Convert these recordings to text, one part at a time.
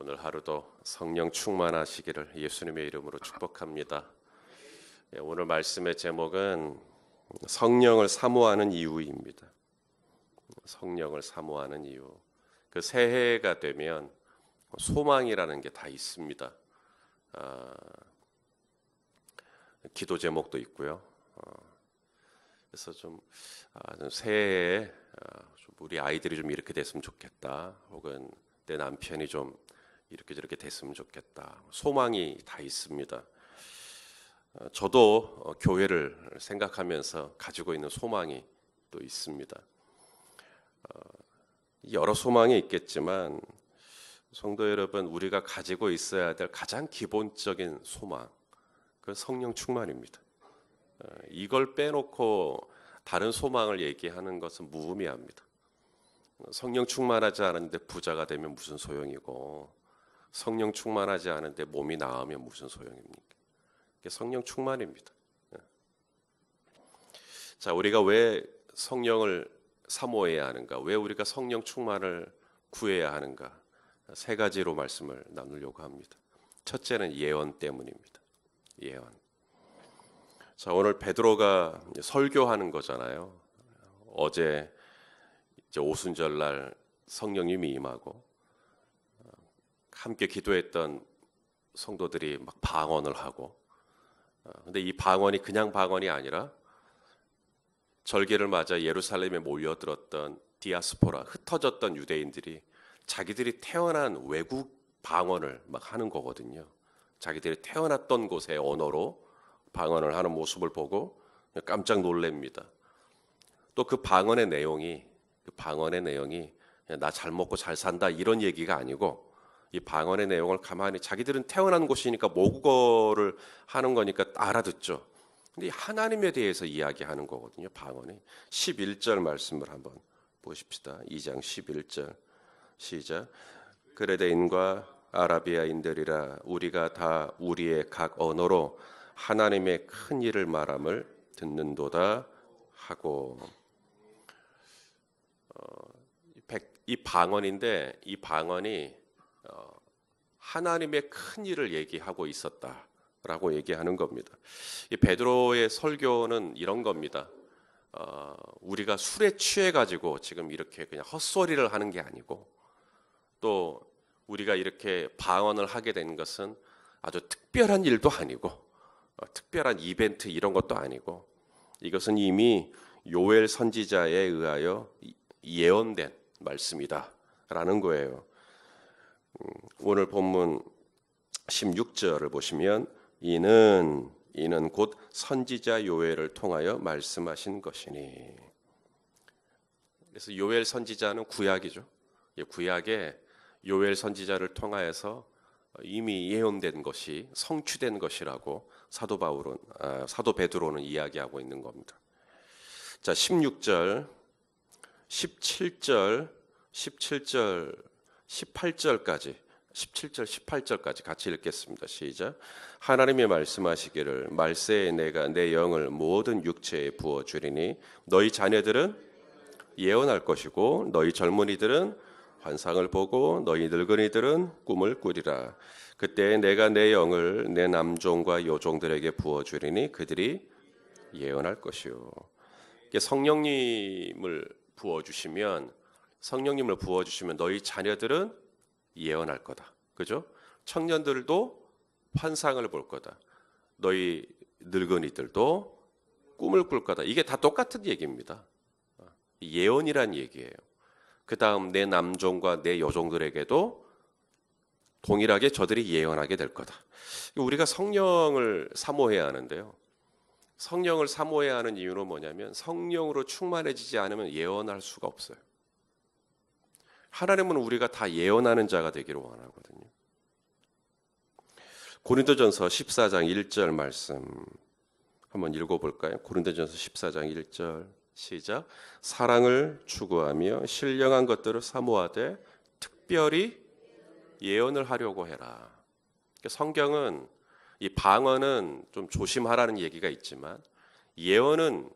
오늘 하루도 성령 충만하시기를 예수님의 이름으로 축복합니다. 예, 오늘 말씀의 제목은 성령을 사모하는 이유입니다. 성령을 사모하는 이유. 그 새해가 되면 소망이라는 게 다 있습니다. 아, 기도 제목도 있고요. 어, 그래서 좀, 아, 좀 새해에 아, 좀 우리 아이들이 좀 이렇게 됐으면 좋겠다. 혹은 내 남편이 좀 이렇게 저렇게 됐으면 좋겠다. 소망이 다 있습니다. 어, 저도 어, 교회를 생각하면서 가지고 있는 소망이 또 있습니다. 어, 여러 소망이 있겠지만 성도 여러분 우리가 가지고 있어야 될 가장 기본적인 소망 그 성령 충만입니다. 이걸 빼놓고 다른 소망을 얘기하는 것은 무의미합니다. 성령 충만하지 않은데 부자가 되면 무슨 소용이고 성령 충만하지 않은데 몸이 나으면 무슨 소용입니까? 성령 충만입니다. 예. 자, 우리가 왜 성령을 사모해야 하는가? 왜 우리가 성령 충만을 구해야 하는가? 세 가지로 말씀을 나누려고 합니다. 첫째는 예언 때문입니다. 예언. 자, 오늘 베드로가 설교하는 거잖아요. 어제 이제 오순절 날 성령님이 임하고 함께 기도했던 성도들이 막 방언을 하고 어, 근데 이 방언이 그냥 방언이 아니라 절개를 맞아 예루살렘에 몰려들었던 디아스포라 흩어졌던 유대인들이 자기들이 태어난 외국 방언을 막 하는 거거든요. 자기들이 태어났던 곳의 언어로 방언을 하는 모습을 보고 깜짝 놀랍니다. 또 그 방언의 내용이 그 방언의 내용이 나 잘 먹고 잘 산다 이런 얘기가 아니고 이 방언의 내용을 가만히 자기들은 태어난 곳이니까 모국어를 하는 거니까 알아듣죠. 근데 하나님에 대해서 이야기하는 거거든요. 방언이 11절 말씀을 한번 보십시다. 2장 11절 시작. 그레데인과 아라비아인들이라 우리가 다 우리의 각 언어로 하나님의 큰 일을 말함을 듣는도다 하고 어, 이 방언인데 이 방언이 하나님의 큰 일을 얘기하고 있었다라고 얘기하는 겁니다. 이 베드로의 설교는 이런 겁니다. 어, 우리가 술에 취해 가지고 지금 이렇게 그냥 헛소리를 하는 게 아니고 또 우리가 이렇게 방언을 하게 된 것은 아주 특별한 일도 아니고 어, 특별한 이벤트 이런 것도 아니고 이것은 이미 요엘 선지자에 의하여 예언된 말씀이다라는 거예요. 오늘 본문 16절을 보시면 이는 이는 곧 선지자 요엘을 통하여 말씀하신 것이니. 그래서 요엘 선지자는 구약이죠. 구약에 요엘 선지자를 통하여서 이미 예언된 것이 성취된 것이라고 사도 바울은 아, 사도 베드로는 이야기하고 있는 겁니다. 자, 16절, 17절, 17절 18절까지 17절 18절까지 같이 읽겠습니다. 시작. 하나님이 말씀하시기를 말세에 내가 내 영을 모든 육체에 부어 주리니 너희 자녀들은 예언할 것이고 너희 젊은이들은 환상을 보고 너희 늙은이들은 꿈을 꾸리라. 그때 내가 내 영을 내 남종과 여종들에게 부어 주리니 그들이 예언할 것이요. 성령님을 부어 주시면 성령님을 부어 주시면 너희 자녀들은 예언할 거다. 그죠? 청년들도 환상을 볼 거다. 너희 늙은이들도 꿈을 꿀 거다. 이게 다 똑같은 얘기입니다. 예언이란 얘기예요. 그 다음 내 남종과 내 여종들에게도 동일하게 저들이 예언하게 될 거다. 우리가 성령을 사모해야 하는데요. 성령을 사모해야 하는 이유는 뭐냐면 성령으로 충만해지지 않으면 예언할 수가 없어요. 하나님은 우리가 다 예언하는 자가 되기를 원하거든요. 고린도전서 14장 1절 말씀 한번 읽어볼까요? 고린도전서 14장 1절 시작. 사랑을 추구하며 신령한 것들을 사모하되 특별히 예언을 하려고 해라. 그러니까 성경은 이 방언은 좀 조심하라는 얘기가 있지만 예언은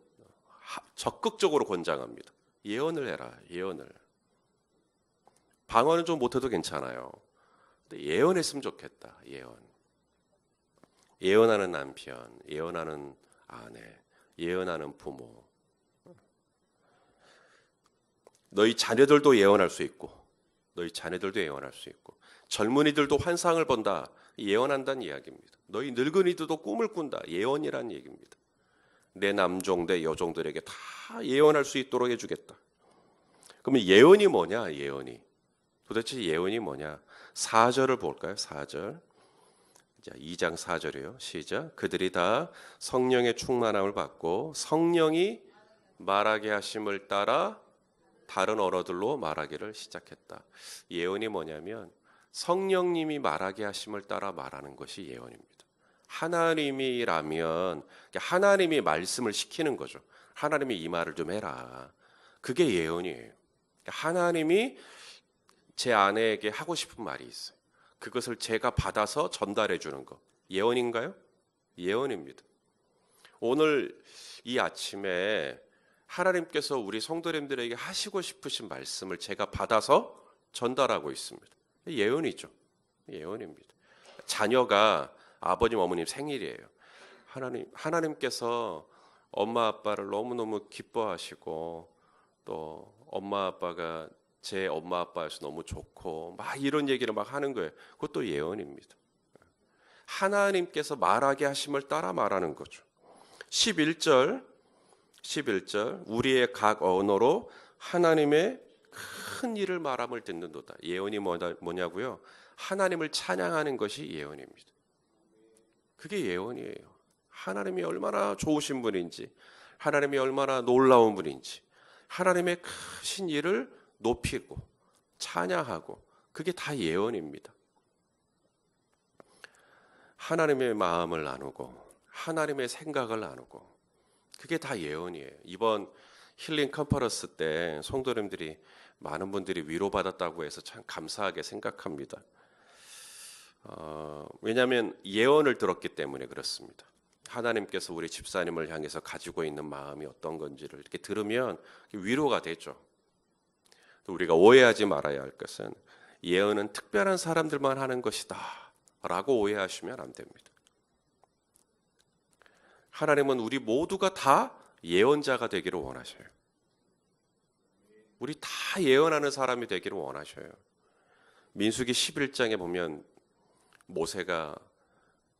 적극적으로 권장합니다. 예언을 해라. 예언을. 방언은 좀 못해도 괜찮아요. 예언했으면 좋겠다. 예언. 예언하는 남편, 예언하는 아내, 예언하는 부모. 너희 자녀들도 예언할 수 있고, 너희 자녀들도 예언할 수 있고, 젊은이들도 환상을 본다. 예언한다는 이야기입니다. 너희 늙은이들도 꿈을 꾼다. 예언이란 얘기입니다. 내 남종, 내 여종들에게 다 예언할 수 있도록 해주겠다. 그러면 예언이 뭐냐? 예언이. 도대체 예언이 뭐냐? 4절을 볼까요? 4절. 자, 2장 4절이에요. 시작. 그들이 다 성령의 충만함을 받고 성령이 말하게 하심을 따라 다른 언어들로 말하기를 시작했다. 예언이 뭐냐면 성령님이 말하게 하심을 따라 말하는 것이 예언입니다. 하나님이라면 하나님이 말씀을 시키는 거죠. 하나님이 이 말을 좀 해라. 그게 예언이에요. 하나님이 제 아내에게 하고 싶은 말이 있어요. 그것을 제가 받아서 전달해 주는 거. 예언인가요? 예언입니다. 오늘 이 아침에 하나님께서 우리 성도님들에게 하시고 싶으신 말씀을 제가 받아서 전달하고 있습니다. 예언이죠. 예언입니다. 자녀가 아버님 어머님 생일이에요. 하나님 하나님께서 엄마 아빠를 너무너무 기뻐하시고 또 엄마 아빠가 제 엄마 아빠여서 너무 좋고 막 이런 얘기를 막 하는 거예요. 그것도 예언입니다. 하나님께서 말하게 하심을 따라 말하는 거죠. 11절 11절 우리의 각 언어로 하나님의 큰 일을 말함을 듣는도다. 예언이 뭐냐고요? 하나님을 찬양하는 것이 예언입니다. 그게 예언이에요. 하나님이 얼마나 좋으신 분인지, 하나님이 얼마나 놀라운 분인지, 하나님의 크신 일을 높이고 찬양하고 그게 다 예언입니다. 하나님의 마음을 나누고 하나님의 생각을 나누고 그게 다 예언이에요. 이번 힐링 컨퍼런스 때 성도님들이 많은 분들이 위로받았다고 해서 참 감사하게 생각합니다. 어, 왜냐하면 예언을 들었기 때문에 그렇습니다. 하나님께서 우리 집사님을 향해서 가지고 있는 마음이 어떤 건지를 이렇게 들으면 위로가 되죠. 또 우리가 오해하지 말아야 할 것은 예언은 특별한 사람들만 하는 것이다. 라고 오해하시면 안 됩니다. 하나님은 우리 모두가 다 예언자가 되기를 원하셔요. 우리 다 예언하는 사람이 되기를 원하셔요. 민수기 11장에 보면 모세가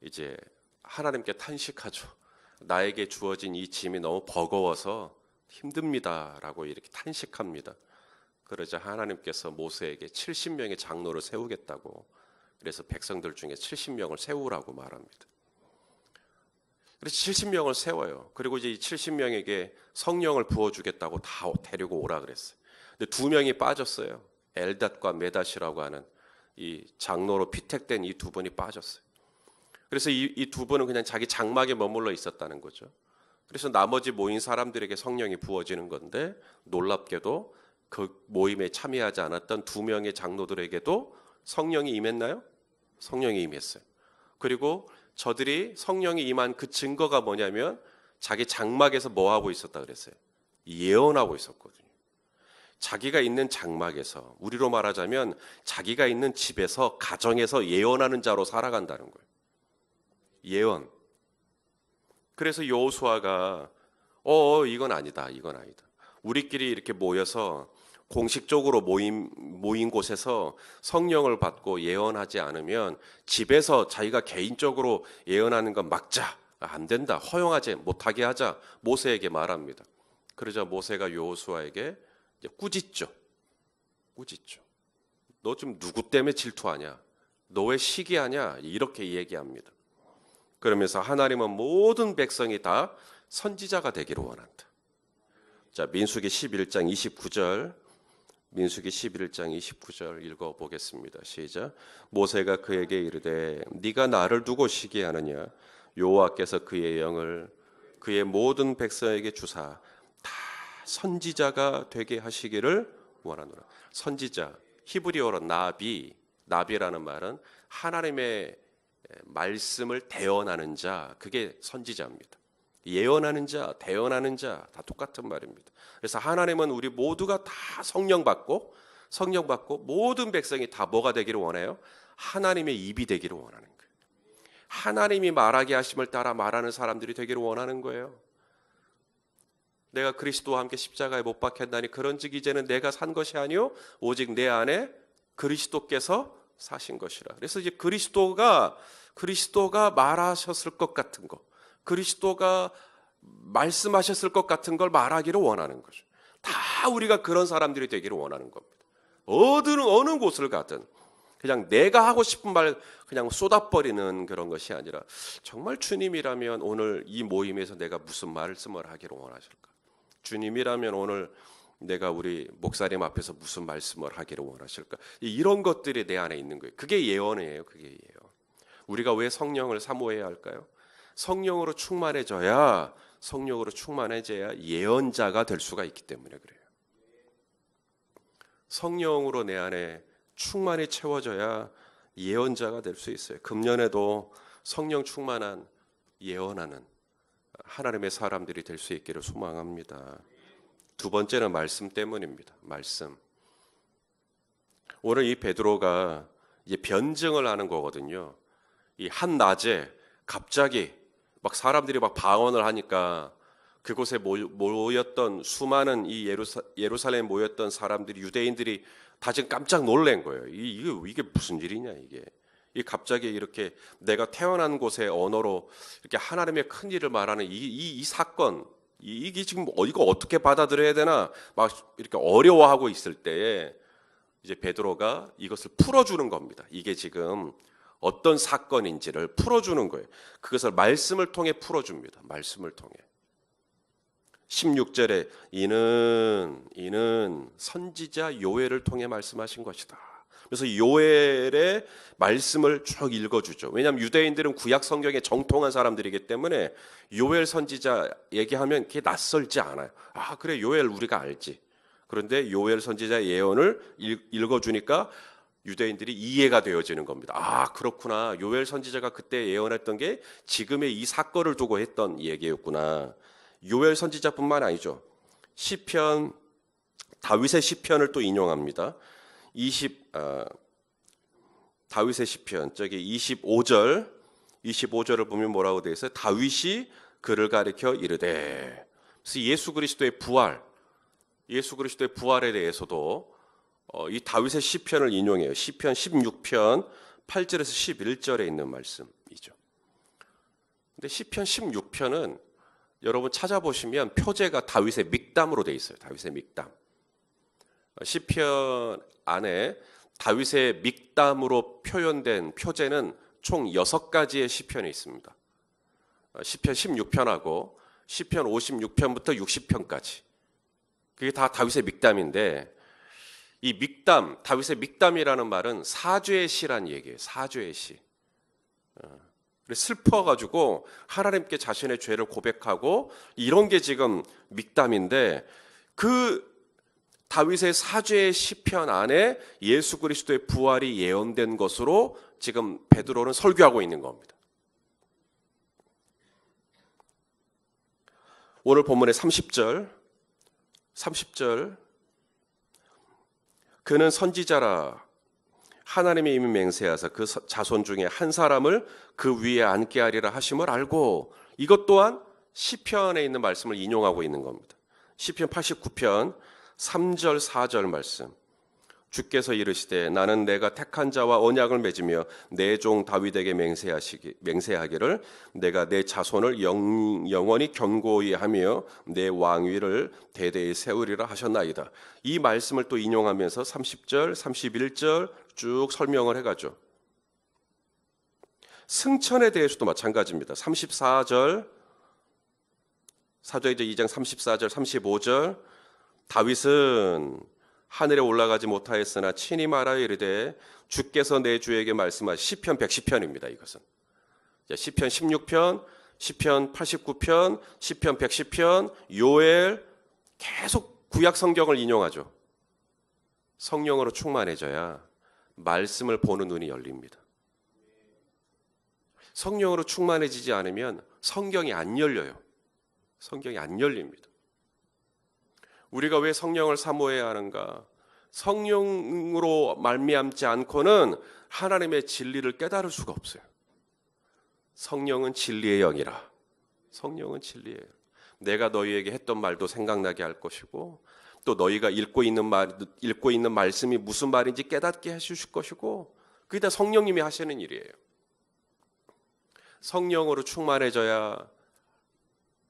이제 하나님께 탄식하죠. 나에게 주어진 이 짐이 너무 버거워서 힘듭니다라고 이렇게 탄식합니다. 그러자 하나님께서 모세에게 70명의 장로를 세우겠다고 그래서 백성들 중에 70명을 세우라고 말합니다. 그래서 70명을 세워요. 그리고 이제 이 70명에게 성령을 부어주겠다고 다 데리고 오라 그랬어요. 근데 두 명이 빠졌어요. 엘닷과 메닷이라고 하는 이 장로로 피택된 이 두 분이 빠졌어요. 그래서 이 두 분은 그냥 자기 장막에 머물러 있었다는 거죠. 그래서 나머지 모인 사람들에게 성령이 부어지는 건데 놀랍게도 그 모임에 참여하지 않았던 두 명의 장로들에게도 성령이 임했나요? 성령이 임했어요. 그리고 저들이 성령이 임한 그 증거가 뭐냐면 자기 장막에서 뭐 하고 있었다 그랬어요. 예언하고 있었거든요. 자기가 있는 장막에서 우리로 말하자면 자기가 있는 집에서 가정에서 예언하는 자로 살아간다는 거예요. 예언. 그래서 여호수아가 어 이건 아니다. 이건 아니다. 우리끼리 이렇게 모여서 공식적으로 모임 모인 곳에서 성령을 받고 예언하지 않으면 집에서 자기가 개인적으로 예언하는 건 막자 안 된다 허용하지 못하게 하자 모세에게 말합니다. 그러자 모세가 여호수아에게 꾸짖죠. 꾸짖죠. 너좀 누구 때문에 질투하냐? 너 왜 시기하냐? 이렇게 얘기합니다. 그러면서 하나님은 모든 백성이 다 선지자가 되기를 원한다. 자, 민수기 11장 29절 민수기 11장 29절 읽어 보겠습니다. 시작. 모세가 그에게 이르되 네가 나를 두고 시기하느냐 여호와께서 그의 영을 그의 모든 백성에게 주사 다 선지자가 되게 하시기를 원하노라. 선지자 히브리어로 나비 나비라는 말은 하나님의 말씀을 대언하는 자 그게 선지자입니다. 예언하는 자, 대언하는 자 다 똑같은 말입니다. 그래서 하나님은 우리 모두가 다 성령 받고 성령 받고 모든 백성이 다 뭐가 되기를 원해요? 하나님의 입이 되기를 원하는 거예요. 하나님이 말하게 하심을 따라 말하는 사람들이 되기를 원하는 거예요. 내가 그리스도와 함께 십자가에 못 박혔나니 그런즉 이제는 내가 산 것이 아니요 오직 내 안에 그리스도께서 사신 것이라. 그래서 이제 그리스도가 그리스도가 말하셨을 것 같은 거, 그리스도가 말씀하셨을 것 같은 걸 말하기를 원하는 거죠. 다 우리가 그런 사람들이 되기를 원하는 겁니다. 어느 어느 곳을 가든 그냥 내가 하고 싶은 말 그냥 쏟아버리는 그런 것이 아니라 정말 주님이라면 오늘 이 모임에서 내가 무슨 말씀을 하기를 원하실까? 주님이라면 오늘 내가 우리 목사님 앞에서 무슨 말씀을 하기를 원하실까? 이런 것들이 내 안에 있는 거예요. 그게 예언이에요. 그게 예언. 우리가 왜 성령을 사모해야 할까요? 성령으로 충만해져야 성령으로 충만해져야 예언자가 될 수가 있기 때문에 그래요. 성령으로 내 안에 충만히 채워져야 예언자가 될 수 있어요. 금년에도 성령 충만한 예언하는 하나님의 사람들이 될 수 있기를 소망합니다. 두 번째는 말씀 때문입니다. 말씀. 오늘 이 베드로가 이제 변증을 하는 거거든요. 이 한 낮에 갑자기 막 사람들이 막 방언을 하니까 그곳에 모였던 수많은 이 예루사, 예루살렘에 모였던 사람들이 유대인들이 다 지금 깜짝 놀란 거예요. 이게 이게 무슨 일이냐 이게. 이 갑자기 이렇게 내가 태어난 곳의 언어로 이렇게 하나님의 큰 일을 말하는 이, 이, 이 사건 이게 지금 어, 이거 어떻게 받아들여야 되나 막 이렇게 어려워하고 있을 때에 이제 베드로가 이것을 풀어주는 겁니다. 이게 지금 어떤 사건인지를 풀어주는 거예요. 그것을 말씀을 통해 풀어줍니다. 말씀을 통해. 16절에 이는 이는 선지자 요엘을 통해 말씀하신 것이다. 그래서 요엘의 말씀을 쭉 읽어주죠. 왜냐하면 유대인들은 구약 성경에 정통한 사람들이기 때문에 요엘 선지자 얘기하면 그게 낯설지 않아요. 아 그래 요엘 우리가 알지. 그런데 요엘 선지자 예언을 읽어주니까 유대인들이 이해가 되어지는 겁니다. 아 그렇구나. 요엘 선지자가 그때 예언했던 게 지금의 이 사건을 두고 했던 얘기였구나. 요엘 선지자뿐만 아니죠. 시편 다윗의 시편을 또 인용합니다. 20 어, 다윗의 시편 저기 25절 25절을 보면 뭐라고 되어 있어요? 다윗이 그를 가리켜 이르되. 그래서 예수 그리스도의 부활, 예수 그리스도의 부활에 대해서도 어, 이 다윗의 시편을 인용해요. 시편 16편 8절에서 11절에 있는 말씀이죠. 근데 시편 16편은 여러분 찾아보시면 표제가 다윗의 믹담으로 돼 있어요. 다윗의 믹담. 시편 안에 다윗의 믹담으로 표현된 표제는 총 여섯 가지의 시편이 있습니다. 시편 16편하고 시편 56편부터 60편까지. 그게 다 다윗의 믹담인데 이 믹담, 다윗의 믹담이라는 말은 사죄의 시란 얘기예요. 사죄의 시. 어, 슬퍼가지고 하나님께 자신의 죄를 고백하고 이런 게 지금 믹담인데 그 다윗의 사죄의 시편 안에 예수 그리스도의 부활이 예언된 것으로 지금 베드로는 설교하고 있는 겁니다. 오늘 본문의 30절 30절 그는 선지자라 하나님이 이미 맹세하사 그 자손 중에 한 사람을 그 위에 앉게 하리라 하심을 알고 이것 또한 시편에 있는 말씀을 인용하고 있는 겁니다. 시편 89편 3절 4절 말씀. 주께서 이르시되 나는 내가 택한 자와 언약을 맺으며 내 종 다윗에게 맹세하시기 맹세하기를 내가 내 자손을 영, 영원히 견고히 하며 내 왕위를 대대히 세우리라 하셨나이다. 이 말씀을 또 인용하면서 30절, 31절 쭉 설명을 해 가죠. 승천에 대해서도 마찬가지입니다. 34절 사도행전 2장 34절, 35절 다윗은 하늘에 올라가지 못하였으나 친히 말하여 이르되 주께서 내 주에게 말씀하신 시편 110편입니다. 이것은 시편 16편, 시편 89편, 시편 110편, 요엘 계속 구약 성경을 인용하죠. 성령으로 충만해져야 말씀을 보는 눈이 열립니다. 성령으로 충만해지지 않으면 성경이 안 열려요. 성경이 안 열립니다. 우리가 왜 성령을 사모해야 하는가? 성령으로 말미암지 않고는 하나님의 진리를 깨달을 수가 없어요. 성령은 진리의 영이라. 성령은 진리예요. 내가 너희에게 했던 말도 생각나게 할 것이고 또 너희가 읽고 있는 말 읽고 있는 말씀이 무슨 말인지 깨닫게 해 주실 것이고 그게 다 성령님이 하시는 일이에요. 성령으로 충만해져야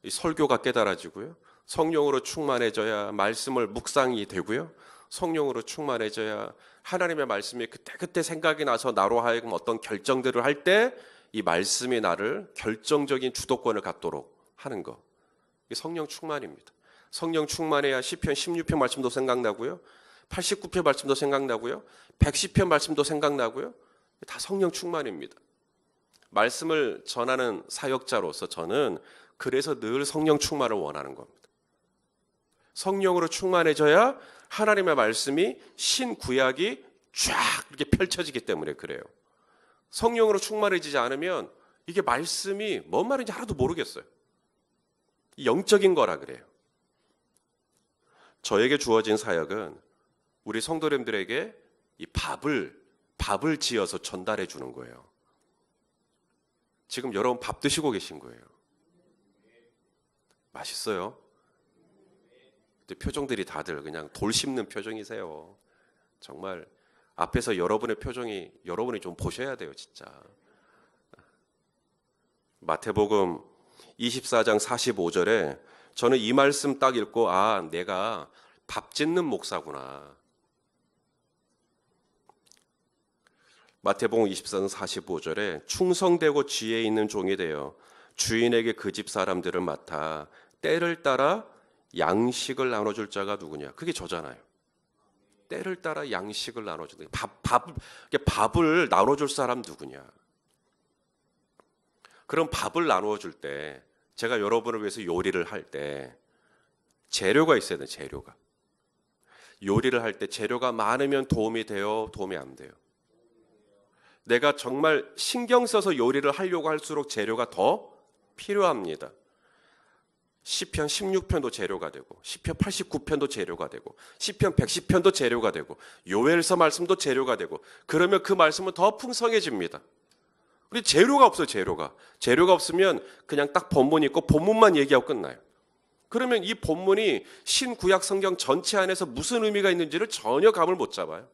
이 설교가 깨달아지고요. 성령으로 충만해져야 말씀을 묵상이 되고요. 성령으로 충만해져야 하나님의 말씀이 그때그때 생각이 나서 나로 하여금 어떤 결정들을 할 때 이 말씀이 나를 결정적인 주도권을 갖도록 하는 거. 이게 성령 충만입니다. 성령 충만해야 시편 16편 말씀도 생각나고요. 89편 말씀도 생각나고요. 110편 말씀도 생각나고요. 다 성령 충만입니다. 말씀을 전하는 사역자로서 저는 그래서 늘 성령 충만을 원하는 겁니다. 성령으로 충만해져야 하나님의 말씀이 신구약이 쫙 이렇게 펼쳐지기 때문에 그래요. 성령으로 충만해지지 않으면 이게 말씀이 뭔 말인지 하나도 모르겠어요. 영적인 거라 그래요. 저에게 주어진 사역은 우리 성도님들에게 이 밥을 밥을 지어서 전달해 주는 거예요. 지금 여러분 밥 드시고 계신 거예요. 맛있어요. 표정들이 다들 그냥 돌 씹는 표정이세요. 정말 앞에서 여러분의 표정이 여러분이 좀 보셔야 돼요, 진짜. 마태복음 24장 45절에 저는 이 말씀 딱 읽고 아, 내가 밥 짓는 목사구나. 마태복음 24장 45절에 충성되고 지혜 있는 종이 되어 주인에게 그 집 사람들을 맡아 때를 따라 양식을 나눠줄 자가 누구냐? 그게 저잖아요. 때를 따라 양식을 나눠주는 밥, 밥, 밥을 나눠줄 사람 누구냐? 그럼 밥을 나누어줄 때 제가 여러분을 위해서 요리를 할 때 재료가 있어야 돼 재료가 요리를 할 때 재료가 많으면 도움이 돼요 도움이 안 돼요 내가 정말 신경 써서 요리를 하려고 할수록 재료가 더 필요합니다 시편 16편도 재료가 되고 시편 89편도 재료가 되고 시편 110편도 재료가 되고 요엘서 말씀도 재료가 되고 그러면 그 말씀은 더 풍성해집니다. 우리 재료가 없어요, 재료가. 재료가 없으면 그냥 딱 본문 있고 본문만 얘기하고 끝나요. 그러면 이 본문이 신구약 성경 전체 안에서 무슨 의미가 있는지를 전혀 감을 못 잡아요.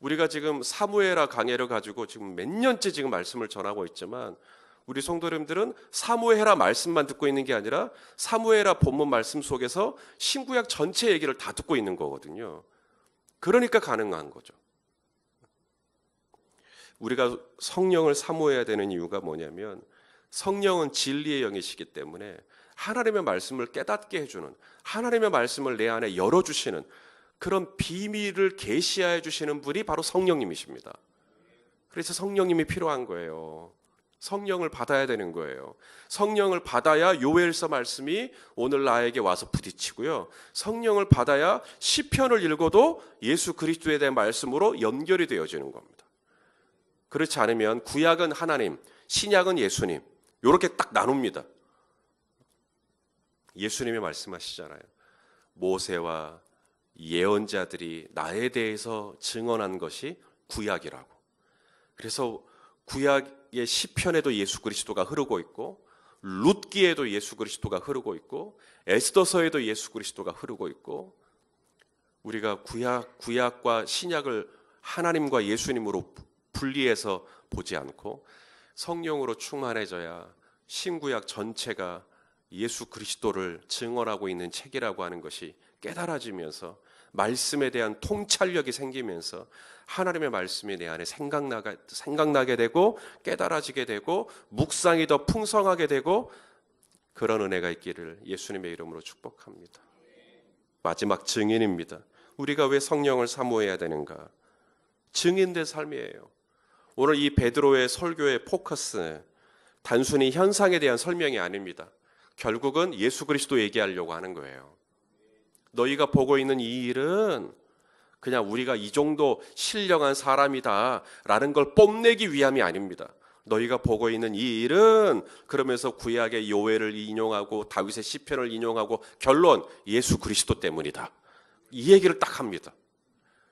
우리가 지금 사무엘아 강해를 가지고 지금 몇 년째 지금 말씀을 전하고 있지만 우리 성도님들은 사무엘하 말씀만 듣고 있는 게 아니라 사무엘하 본문 말씀 속에서 신구약 전체 얘기를 다 듣고 있는 거거든요. 그러니까 가능한 거죠. 우리가 성령을 사모해야 되는 이유가 뭐냐면 성령은 진리의 영이시기 때문에 하나님의 말씀을 깨닫게 해주는 하나님의 말씀을 내 안에 열어주시는 그런 비밀을 계시하여 주시는 분이 바로 성령님이십니다. 그래서 성령님이 필요한 거예요. 성령을 받아야 되는 거예요. 성령을 받아야 요엘서 말씀이 오늘 나에게 와서 부딪히고요. 성령을 받아야 시편을 읽어도 예수 그리스도에 대한 말씀으로 연결이 되어지는 겁니다. 그렇지 않으면 구약은 하나님, 신약은 예수님. 이렇게 딱 나눕니다. 예수님이 말씀하시잖아요. 모세와 예언자들이 나에 대해서 증언한 것이 구약이라고. 그래서 구약의 시편에도 예수 그리스도가 흐르고 있고 룻기에도 예수 그리스도가 흐르고 있고 에스더서에도 예수 그리스도가 흐르고 있고 우리가 구약 구약과 신약을 하나님과 예수님으로 분리해서 보지 않고 성령으로 충만해져야 신구약 전체가 예수 그리스도를 증언하고 있는 책이라고 하는 것이 깨달아지면서 말씀에 대한 통찰력이 생기면서 하나님의 말씀이 내 안에 생각나게, 생각나게 되고 깨달아지게 되고 묵상이 더 풍성하게 되고 그런 은혜가 있기를 예수님의 이름으로 축복합니다. 마지막 증인입니다. 우리가 왜 성령을 사모해야 되는가? 증인된 삶이에요. 오늘 이 베드로의 설교의 포커스 단순히 현상에 대한 설명이 아닙니다. 결국은 예수 그리스도 얘기하려고 하는 거예요. 너희가 보고 있는 이 일은 그냥 우리가 이 정도 신령한 사람이다라는 걸 뽐내기 위함이 아닙니다. 너희가 보고 있는 이 일은 그러면서 구약의 요회를 인용하고 다윗의 시편을 인용하고 결론 예수 그리스도 때문이다. 이 얘기를 딱 합니다.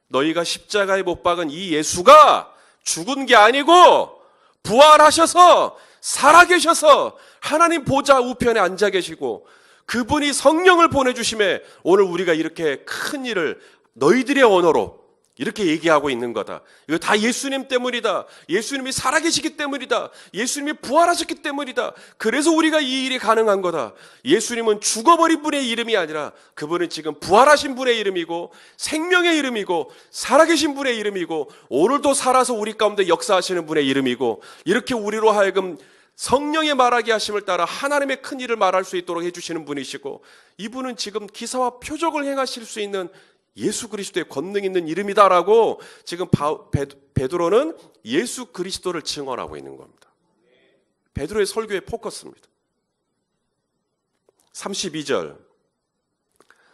너희가 십자가에 못 박은 이 예수가 죽은 게 아니고 부활하셔서 살아계셔서 하나님 보좌 우편에 앉아 계시고 그분이 성령을 보내주심에 오늘 우리가 이렇게 큰 일을 너희들의 언어로 이렇게 얘기하고 있는 거다. 이거 다 예수님 때문이다. 예수님이 살아계시기 때문이다. 예수님이 부활하셨기 때문이다. 그래서 우리가 이 일이 가능한 거다. 예수님은 죽어버린 분의 이름이 아니라 그분은 지금 부활하신 분의 이름이고 생명의 이름이고 살아계신 분의 이름이고 오늘도 살아서 우리 가운데 역사하시는 분의 이름이고 이렇게 우리로 하여금 성령의 말하게 하심을 따라 하나님의 큰 일을 말할 수 있도록 해주시는 분이시고 이분은 지금 기사와 표적을 행하실 수 있는 예수 그리스도의 권능 있는 이름이다라고 지금 바- 베- 베드로는 예수 그리스도를 증언하고 있는 겁니다. 베드로의 설교의 포커스입니다. 32절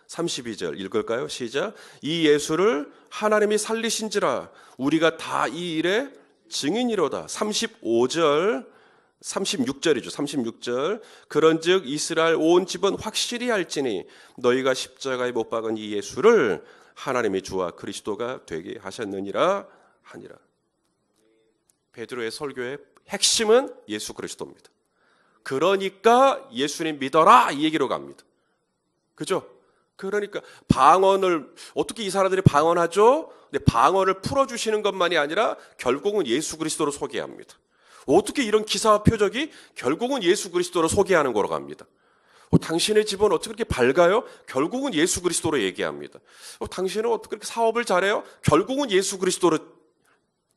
32절 읽을까요? 시작. 이 예수를 하나님이 살리신지라 우리가 다 이 일의 증인이로다. 35절 36절이죠. 36절. 그런즉 이스라엘 온 집은 확실히 알지니 너희가 십자가에 못 박은 이 예수를 하나님의 주와 그리스도가 되게 하셨느니라 하니라. 베드로의 설교의 핵심은 예수 그리스도입니다. 그러니까 예수님 믿어라 이 얘기로 갑니다. 그죠? 그러니까 방언을 어떻게 이 사람들이 방언하죠? 근데 방언을 풀어 주시는 것만이 아니라 결국은 예수 그리스도로 소개합니다. 어떻게 이런 기사와 표적이 결국은 예수 그리스도로 소개하는 거로 갑니다. 어, 당신의 집은 어떻게 그렇게 밝아요? 결국은 예수 그리스도로 얘기합니다. 어, 당신은 어떻게 그렇게 사업을 잘해요? 결국은 예수 그리스도로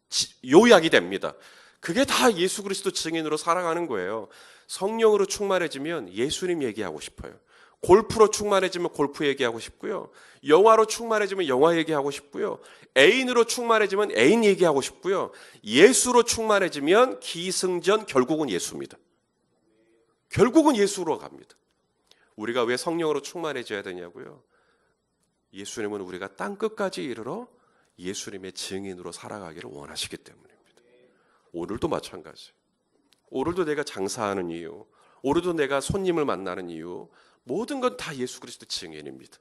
지- 요약이 됩니다. 그게 다 예수 그리스도 증인으로 살아가는 거예요. 성령으로 충만해지면 예수님 얘기하고 싶어요. 골프로 충만해지면 골프 얘기하고 싶고요. 영화로 충만해지면 영화 얘기하고 싶고요. 애인으로 충만해지면 애인 얘기하고 싶고요. 예수로 충만해지면 기승전 결국은 예수입니다. 결국은 예수로 갑니다. 우리가 왜 성령으로 충만해져야 되냐고요? 예수님은 우리가 땅 끝까지 이르러 예수님의 증인으로 살아가기를 원하시기 때문입니다. 오늘도 마찬가지. 오늘도 내가 장사하는 이유, 오늘도 내가 손님을 만나는 이유, 모든 건 다 예수 그리스도 증인입니다.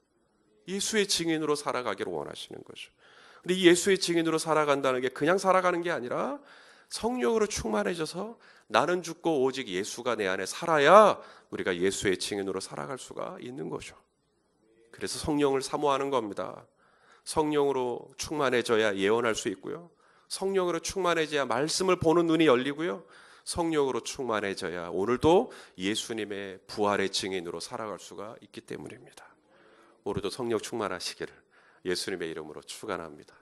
예수의 증인으로 살아가기를 원하시는 거죠. 근데 이 예수의 증인으로 살아간다는 게 그냥 살아가는 게 아니라 성령으로 충만해져서 나는 죽고 오직 예수가 내 안에 살아야 우리가 예수의 증인으로 살아갈 수가 있는 거죠. 그래서 성령을 사모하는 겁니다. 성령으로 충만해져야 예언할 수 있고요. 성령으로 충만해져야 말씀을 보는 눈이 열리고요. 성령으로 충만해져야 오늘도 예수님의 부활의 증인으로 살아갈 수가 있기 때문입니다. 오늘도 성령 충만하시기를 예수님의 이름으로 축원합니다.